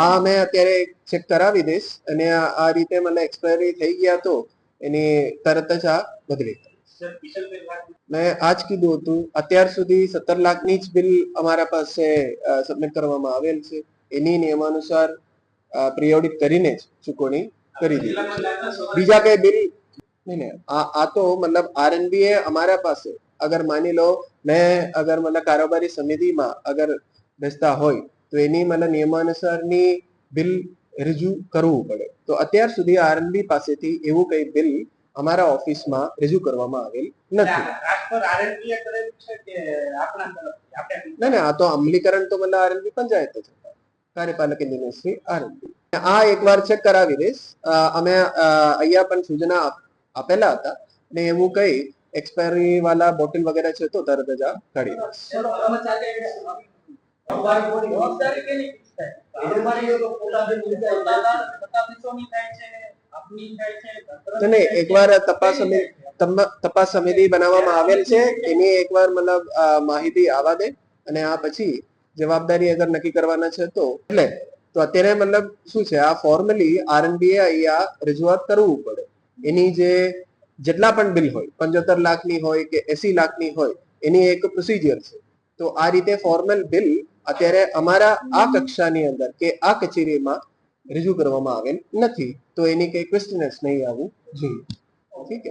આ મેં અત્યારે ચેક કરાવી દઈશ. અને આ રીતે મને એક્સપાયરી થઈ ગયા તો એની તરત જ આ બદલી મેં આજ કીધું હતું, અત્યાર સુધી સત્તર લાખની જ બિલ અમારા પાસે સબમિટ કરવામાં આવેલ છે. એની નિયમાનુસાર પ્રિયોડિત કરીને જ ચૂકવણી કરી દીધી બીજા કઈ બિલ નહીં નહીં, આ તો મતલબ આરએનબી એ અમારા પાસે, અગર માની લો, મેં અગર મતલબ કારોબારી સમિતિમાં અગર બેસતા હોય તો એની મને નિયમાનુસારની બિલ રજૂ કરવું પડે. તો અત્યાર સુધી આરએનબી પાસેથી એવું કંઈ બિલ અમારા ઓફિસમાં રજૂ કરવામાં આવેલ નથી. ના ના આ તો અમલીકરણ તો મને આરએનબી પંચાયત જ હતા. કાર્યપાલક ઇન્જિનિયર શ્રી આરએનબી આ એકવાર ચેક કરાવી દઈશ. અમે અહીંયા પણ સૂચના આપેલા હતા. ને એવું કઈ એક્સપાયરી વાળા બોટલ વગેરે છે તો તરત જ આ કાઢી દઈશ તો નહીં એકવાર તપાસ સમિતિ તપાસ સમિતિ બનાવવામાં આવેલ છે એની એકવાર મતલબ માહિતી આવવા દે અને આ પછી જવાબદારી અગર નક્કી કરવાના છે તો. એટલે તો અત્યારે મતલબ શું છે આ ફોર્મલી આરએનબીએ અહીંયા રજૂઆત કરવું પડે. એની જે જેટલા પણ બિલ હોય પંચોતેર લાખની હોય કે એસી લાખની હોય એની એક પ્રોસિજર છે. તો આ રીતે ફોર્મલ બિલ અત્યારે અમારા આ કક્ષાની અંદર કે આ કચેરીમાં રજૂ કરવામાં આવેલ નથી. તો એની કઈ ક્વેશ્ચનસ નહીં આવવું જોઈએ.